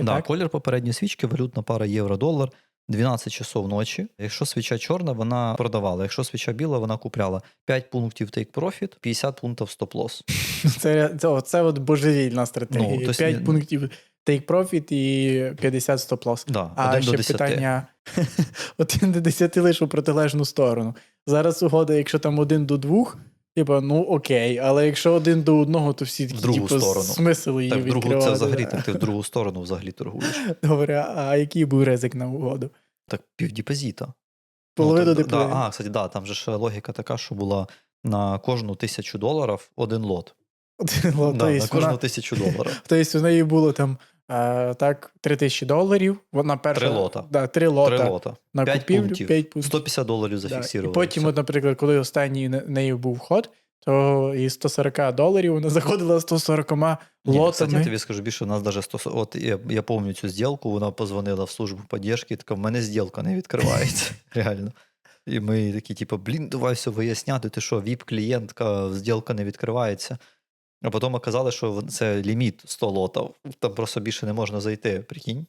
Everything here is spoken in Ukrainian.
Да, колір попередньої свічки, валютна пара євро-долар, 12 часов ночі. Якщо свіча чорна, вона продавала. Якщо свіча біла, вона купляла 5 пунктів take profit, 50 пунктів стоп-лосс. Це, це, це от божевільна стратегія. Ну, то 5 есть- пунктів take profit і 50 стоп лос. Да, А ще до 10. питання: один до 10 лише у протилежну сторону. Зараз угода, якщо там один до двох, типа, ну окей, але якщо один до одного, то всі такі, В другу типу, сторону. смисл її Так, в другу відкривати. це взагалі так, ти в другу сторону взагалі торгуєш. Добре, а який був ризик на угоду? Так, півдепозита. Половину ну, депозиту. да, А, кстати, да, там же ж логіка така, що була на кожну тисячу доларів один лот. Один лот. Да, на кожну вона- тисячу доларів. Тобто у неї було там е, так 3 тисячі доларів. Вона перша. Три лота. Да, три лота. Три лота. На П'ять купівлю, пунктів. 5 пунктів. 150 доларів Да. зафіксували. І потім, от, наприклад, коли останній неї був вход, то із 140 доларів вона заходила 140 Ні, лотами. Кстати, я тобі скажу більше, у нас даже 100, от я, я пам'ятаю цю зділку, вона позвонила в службу поддержки, така, в мене зділка не відкривається. Реально. І ми такі, типу, блін, давай все виясняти, ти що, віп-клієнтка, зділка не відкривається. А потім казали, що це ліміт 100 лотів, там просто більше не можна зайти, прикинь.